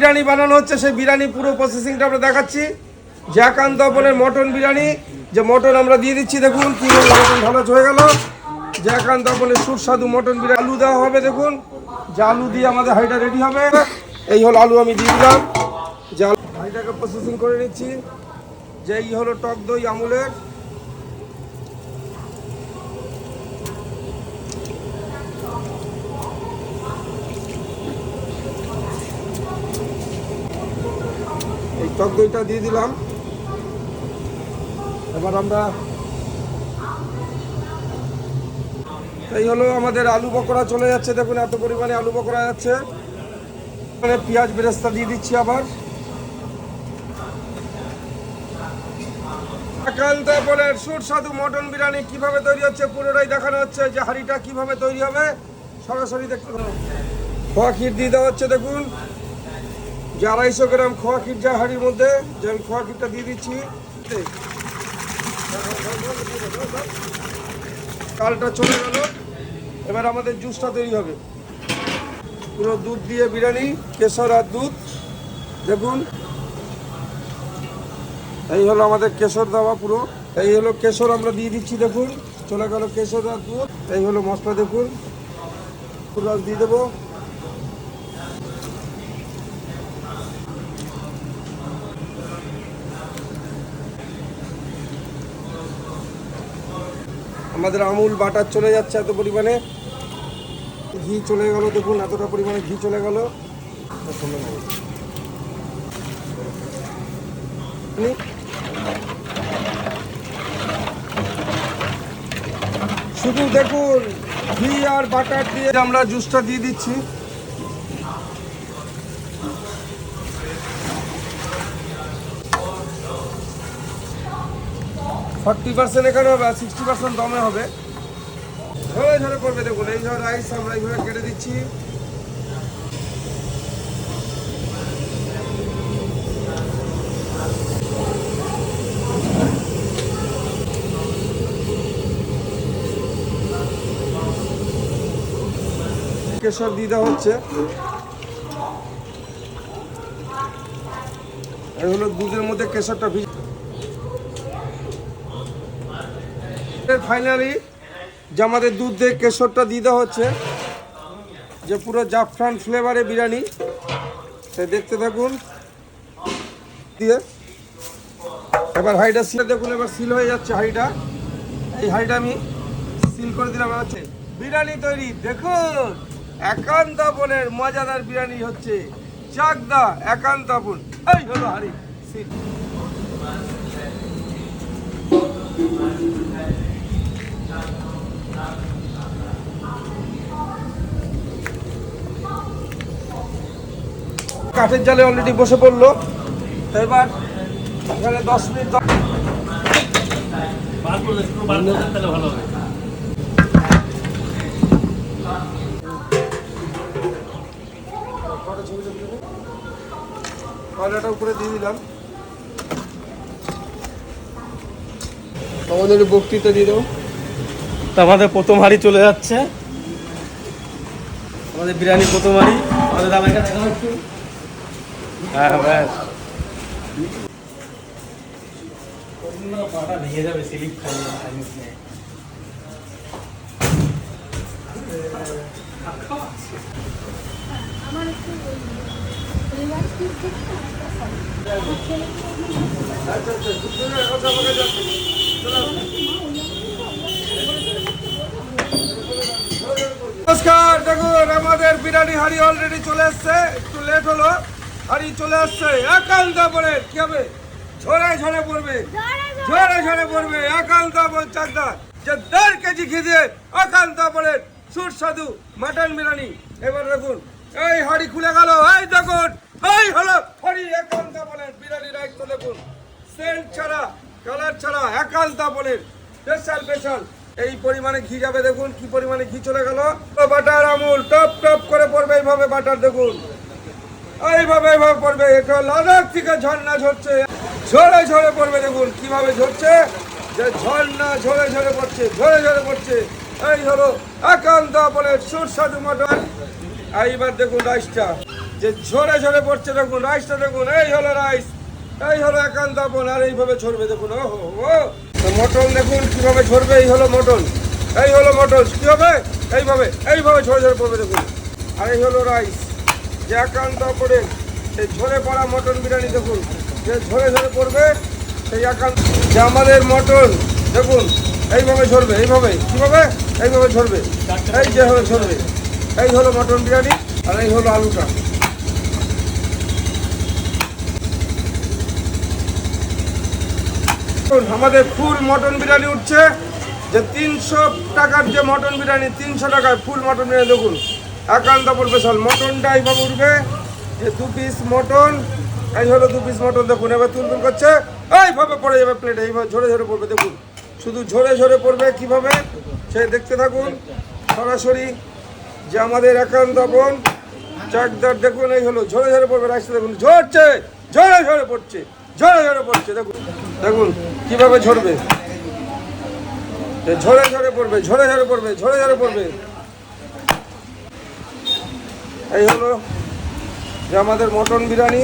বিরিয়ানি বানানো হচ্ছে, সেই বিরিয়ানি পুরো প্রসেসিংটা আমরা দেখাচ্ছি। যে একান্ত আপনের মটন বিরিয়ানি। যে মটন আমরা দিয়ে দিচ্ছি, দেখুন কীভাবে মটন ভালো হয়ে গেল। যে একান্ত আপনের সুস্বাদু মটন বিরিয়ানি। আলু দেওয়া হবে, দেখুন। যে আলু দিয়ে আমাদের হাঁড়িটা রেডি হবে, এই হলো আলু আমি দিয়ে দিলাম। যে হাঁড়িটাকে প্রসেসিং করে নিচ্ছি। যে এই হলো টক দই আমুলের টক দইটা দিয়ে দিলাম। এবার আমরা এই হলো আমাদের আলু পকোড়া চলে যাচ্ছে। দেখুন এত পরিমাণে আলু পকোড়া যাচ্ছে। পেঁয়াজ বেরেস্তা দিয়ে দিচ্ছি আবার। সুস্বাদু মটন বিরিয়ানি কীভাবে তৈরি হচ্ছে দেখানো হচ্ছে। যে হাঁড়িটা কীভাবে তৈরি হবে, সরাসরি দেখতে হচ্ছে, দেখুন। যে আড়াইশো গ্রাম খোয়া ক্ষীর যা হাঁড়ির মধ্যে, যে আমি খোয়া ক্ষীরটা দিয়ে দিচ্ছি। কালটা চলে গেল। এবার আমাদের জুসটা তৈরি হবে। পুরো দুধ দিয়ে বিরিয়ানি, কেশর আর দুধ। দেখুন। এই হলো আমাদের কেশর দেওয়া পুরো। এই হলো কেশর আমরা দিয়ে দিচ্ছি, দেখুন। চলে গেল কেশর আর দুধ। এই হলো মশলা, দেখুন। পুরো দিয়ে দেবো। আমাদের আমুল বাটার চলে যাচ্ছে এত পরিমাণে। ঘি চলে গেল দেখুন, এতটা পরিমাণে ঘি চলে গেল। শুধু দেখুন, ঘি আর বাটার দিয়ে আমরা জুসটা দিয়ে দিচ্ছি। ফর্টি পার্সেন্ট এখানে হবে আর সিক্সটি পার্সেন্ট দমে হবে। ঝরে ঝরে করবে দেখুন, এই ধর রাইস আমরা এইভাবে কেটে দিচ্ছি। কেশর দিয়ে দেওয়া হচ্ছে। এই হলো দুধের মধ্যে কেশরটা ভিজ ফাইনালি যে আমাদের দুধ দিয়ে কেশরটা দিতে হচ্ছে। যে পুরো জাফরান ফ্লেভারে বিরিয়ানি। সে দেখতে থাকুন। দিয়ে এবার হাইটা সিল দেখুন, এবার সিল হয়ে যাচ্ছে হাইটা এই হাইটা আমি সিল করে দিলাম আছে বিরিয়ানি তৈরি। দেখুন, একান্ত আপনের মজাদার বিরিয়ানি হচ্ছে চাকদা একান্ত আপন। এই হলো হাড়ি সিল কাঠের জালে অলরেডি বসে পড়ল। এবার এখানে দশ মিনিট কয়লাটা উপরে দিয়ে দিলাম। আমাদের বক্তৃতা দিয়ে দেবো। আমাদের প্রথম হাড়ি চলে যাচ্ছে। আমাদের বিরিয়ানি প্রথম হাড়ি। আমাদের দাম এখানে হ্যাঁ ব্যাস। আমার একটু রিভার্স পিস দেখতে আচ্ছা আচ্ছা দুপুরে কথা বলে যাচ্ছে নমস্কার দেখুন আমাদের বিরিয়ানি হাড়ি অলরেডি চলে আসছে একটু লেট হলো, হাড়ি চলে আসছে একান্ত পরে কি হবে? ঝরে ঝরে পড়বে। ঝরে ঝরে পড়বে। একাল একান্ত চাকদা। যে দেড় কেজি ঘি দিয়ে একান্ত পরে সুস্বাদু মাটন বিরিয়ানি। এবার দেখুন, এই হাড়ি খুলে গেল। এই দেখুন, এই হলো হাড়ি একান্ত বলে বিরিয়ানি রাইস তো দেখুন। সেন্ট ছাড়া কালার ছাড়া একান্ত বলে স্পেশাল স্পেশাল এই পরিমাণে ঘি যাবে দেখুন, কি পরিমাণে ঘি চলে গেল। বাটার আমুল, টপ টপ করে পড়বে এইভাবে বাটার, দেখুন। এইভাবে এইভাবে পড়বে, এটা লাদাখ থেকে ঝর্ণা ঝরছে। ঝরে ঝরে পড়বে, দেখুন, কীভাবে ঝরছে। যে ঝর্ণা ঝরে ঝরে পড়ছে, ঝরে ঝরে পড়ছে। এই হলো একান্ত বলে সুস্বাদু মটন। এইবার দেখুন রাইসটা, যে ঝরে ঝরে পড়ছে, দেখুন, রাইসটা দেখুন, এই হলো রাইস। এই হলো একান্ত আপন আর এইভাবে ছড়বে দেখুন ও হো ও মটন দেখুন, কীভাবে ঝরবে, এই হলো মটন এই হলো মটন কি হবে? এইভাবে এইভাবে ঝরে ঝরে পড়বে দেখুন। আর এই হলো রাইস, যে একান্ত আপনের সেই ঝরে পড়া মটন বিরিয়ানি, দেখুন, যে ঝরে ঝরে পড়বে, সেই একান্ত যে আমাদের মটন দেখুন, এইভাবে ঝরবে, এইভাবে, কীভাবে? এইভাবে ঝরবে, এই যেভাবে ঝরবে। এই হলো মটন বিরিয়ানি, আর এই হলো আলুটা। আমাদের ফুল মটন বিরিয়ানি উঠছে। যে তিনশো টাকার যে মটন বিরিয়ানি, তিনশো টাকায় ফুল মটন বিরিয়ানি, দেখুন, একান্ত স্পেশাল মটনটা এইভাবে উঠবে, যে দু পিস মটন, এই হলো দু পিস মটন, দেখুন, এবার তুল তুল করছে, এইভাবে পড়ে যাবে প্লেটে এইভাবে ঝরে ঝরে পড়বে, দেখুন। শুধু ঝরে ঝরে পড়বে কীভাবে সে দেখতে থাকুন, সরাসরি যে আমাদের একান্ত বোন, চাকদার, দেখুন, এই হলো, ঝরে ঝরে পড়বে রাস্তা দেখুন, ঝরছে, ঝরে ঝরে পড়ছে, ঝরে ঝরে পড়ছে, দেখুন। দেখুন, কীভাবে ঝরবে? ঝরে ঝরে পড়বে, ঝরে ঝরে পড়বে, ঝরে ঝরে পড়বে। এই হলো যে আমাদের মটন বিরিয়ানি।